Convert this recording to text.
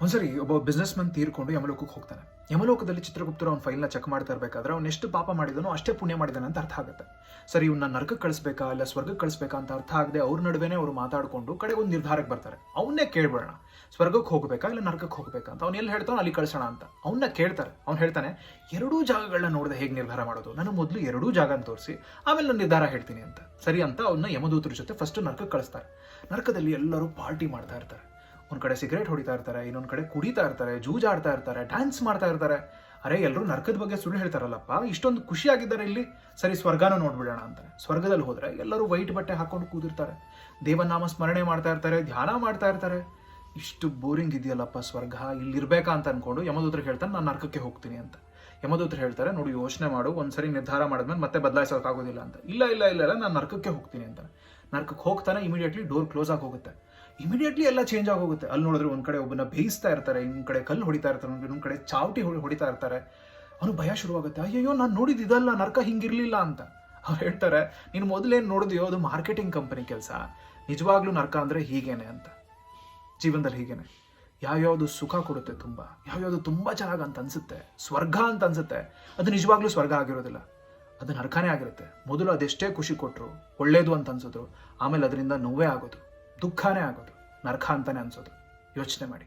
ಒಂದ್ಸರಿ ಒಬ್ಬ ಬಿಸ್ನೆಸ್ ಮನ್ ತೀರ್ಕೊಂಡು ಯಮಲೋಕಕ್ಕೆ ಹೋಗ್ತಾನೆ. ಯಮಲೋಕದಲ್ಲಿ ಚಿತ್ರಗುಪ್ತರು ಅವ್ನ ಫೈಲ್ನ ಚೆಕ್ ಮಾಡ್ತಾ ಇರಬೇಕಾದ್ರೆ ಅವ್ನು ಎಷ್ಟು ಪಾಪ ಮಾಡಿದನೋ ಅಷ್ಟೇ ಪುಣ್ಯ ಮಾಡಿದಾನೆ ಅಂತ ಅರ್ಥ ಆಗುತ್ತೆ. ಸರಿ ಇವನ್ನ ನರಕಕ್ಕೆ ಕಳಿಸ್ಬೇಕಾ ಇಲ್ಲ ಸ್ವರ್ಗಕ್ಕೆ ಕಳಿಸ್ಬೇಕಾ ಅಂತ ಅರ್ಥ ಆಗದೆ ಅವ್ರ ನಡುವೆನೇ ಅವರು ಮಾತಾಡ್ಕೊಂಡು ಕಡೆಗೆ ಒಂದು ನಿರ್ಧಾರಕ್ಕೆ ಬರ್ತಾರೆ. ಅವನ್ನೇ ಕೇಳ್ಬೇಡ ಸ್ವರ್ಗಕ್ಕೆ ಹೋಗಬೇಕಾ ಇಲ್ಲ ನರ್ಕಕ್ಕೆ ಹೋಗಬೇಕಾ ಅಂತ ಅವ್ನು ಎಲ್ಲಿ ಹೇಳ್ತಾನೋ ಅಲ್ಲಿ ಕಳಿಸೋಣ ಅಂತ. ಅವನ್ನ ಕೇಳ್ತಾರೆ. ಅವ್ನು ಹೇಳ್ತಾನೆ, ಎರಡೂ ಜಾಗಗಳನ್ನ ನೋಡದೆ ಹೇಗೆ ನಿರ್ಧಾರ ಮಾಡೋದು? ನಾನು ಮೊದಲು ಎರಡೂ ಜಾಗ ತೋರಿಸಿ, ಆಮೇಲೆ ನಾನು ನಿರ್ಧಾರ ಹೇಳ್ತೀನಿ ಅಂತ. ಸರಿ ಅಂತ ಅವನ್ನ ಯಮದೂತರ ಜೊತೆ ಫಸ್ಟ್ ನರ್ಕಕ್ಕೆ ಕಳಿಸ್ತಾರೆ. ನರ್ಕದಲ್ಲಿ ಎಲ್ಲರೂ ಪಾರ್ಟಿ ಮಾಡ್ತಾ ಇರ್ತಾರೆ. ಒಂದ್ ಕಡೆ ಸಿಗರೇಟ್ ಹೊಡಿತಾ ಇರ್ತಾರೆ, ಇನ್ನೊಂದು ಕಡೆ ಕುಡಿತಾ ಇರ್ತಾರೆ, ಜೂಜಾಡ್ತಾ ಇರ್ತಾರೆ, ಡ್ಯಾನ್ಸ್ ಮಾಡ್ತಾ ಇರ್ತಾರೆ. ಅರೆ ಎಲ್ಲರೂ ನರ್ಕದ ಬಗ್ಗೆ ಸುಳ್ಳು ಹೇಳ್ತಾರಲ್ಲಪ್ಪ? ಇಷ್ಟೊಂದು ಖುಷಿಯಾಗಿದ್ದಾರೆ ಇಲ್ಲಿ. ಸರಿ, ಸ್ವರ್ಗನ ನೋಡ್ಬಿಡೋಣ ಅಂತಾರೆ ಸ್ವರ್ಗದಲ್ಲಿ ಹೋದರೆ ಎಲ್ಲರೂ ವೈಟ್ ಬಟ್ಟೆ ಹಾಕೊಂಡು ಕೂದಿರ್ತಾರೆ ದೇವನಾಮ ಸ್ಮರಣೆ ಮಾಡ್ತಾ ಇರ್ತಾರೆ, ಧ್ಯಾನ ಮಾಡ್ತಾ ಇರ್ತಾರೆ. ಇಷ್ಟು ಬೋರಿಂಗ್ ಇದೆಯಲ್ಲಪ್ಪ ಸ್ವರ್ಗ? ಇಲ್ಲಿ ಇರ್ಬೇಕಾ ಅಂತ ಅನ್ಕೊಂಡು ಯಮದೂತ್ರ ಹೇಳ್ತಾನೆ ನಾನು ನರ್ಕಕ್ಕೆ ಹೋಗ್ತೀನಿ ಅಂತ. ಯಮದೂತ್ರ ಹೇಳ್ತಾರೆ, ನೋಡಿ ಯೋಚನೆ ಮಾಡು, ಒಂದ್ಸರಿ ನಿರ್ಧಾರ ಮಾಡಿದ್ಮೇಲೆ ಮತ್ತೆ ಬದಲಾಯಿಸೋಕ್ಕಾಗೋದಿಲ್ಲ ಅಂತ. ಇಲ್ಲ ಇಲ್ಲ ಇಲ್ಲ ಇಲ್ಲ, ನಾನು ನರ್ಕಕ್ಕೆ ಹೋಗ್ತೀನಿ ಅಂತ. ನರಕಕ್ಕೆ ಹೋಗ್ತಾನೆ ಇಮಿಡಿಯೇಟ್ಲಿ ಡೋರ್ ಕ್ಲೋಸ್ ಆಗಿ ಹೋಗುತ್ತೆ. ಇಮಿಡಿಯೇಟ್ಲಿ ಎಲ್ಲ ಚೇಂಜ್ ಆಗಿ ಹೋಗುತ್ತೆ. ಅಲ್ಲಿ ನೋಡಿದ್ರೆ ಒಂದು ಕಡೆ ಒಬ್ಬನ ಬೇಯಿಸ್ತಾ ಇರ್ತಾರೆ, ಇನ್ನೊಂದು ಕಡೆ ಕಲ್ಲು ಹೊಡಿತಾ ಇರ್ತಾರೆ ಇನ್ನೊಂದು ಕಡೆ ಚಾವಟಿ ಹೊಡಿ- ಹೊಡಿತಾ ಇರ್ತಾರೆ. ಅವನು ಭಯ ಶುರುವಾಗುತ್ತೆ. ಅಯ್ಯಯ್ಯೋ, ನಾನು ನೋಡಿದ್ದು ಇದಲ್ಲ ನರಕ ಹಿಂಗಿರ್ಲಿಲ್ಲ ಅಂತ. ಅವ್ರು ಹೇಳ್ತಾರೆ, ನೀನು ಮೊದಲೇನು ನೋಡಿದ್ಯೋ, ಅದು ಮಾರ್ಕೆಟಿಂಗ್ ಕಂಪನಿ ಕೆಲಸ. ನಿಜವಾಗ್ಲೂ ನರಕ ಅಂದರೆ ಹೀಗೇನೆ ಅಂತ. ಜೀವನದಲ್ಲಿ ಹೀಗೇನೆ. ಯಾವ್ಯಾವುದು ಸುಖ ಕೊಡುತ್ತೆ ತುಂಬ, ಯಾವ್ಯಾವುದು ತುಂಬ ಚೆನ್ನಾಗಿ ಅಂತ ಅನ್ಸುತ್ತೆ, ಸ್ವರ್ಗ ಅಂತ ಅನ್ಸುತ್ತೆ. ಅದು ನಿಜವಾಗ್ಲೂ ಸ್ವರ್ಗ ಆಗಿರೋದಿಲ್ಲ. ಅದು ನರಕನೇ ಆಗಿರುತ್ತೆ. ಮೊದಲು ಅದೆಷ್ಟೇ ಖುಷಿ ಕೊಟ್ಟರು ಒಳ್ಳೇದು ಅಂತ ಅನ್ಸೋದು ಆಮೇಲೆ ಅದರಿಂದ ನೋವೇ ಆಗೋದು, ದುಃಖನೇ ಆಗೋದು, ನರಕ ಅಂತಾನೆ ಅನ್ಸೋದು. ಯೋಚನೆ ಮಾಡಿ.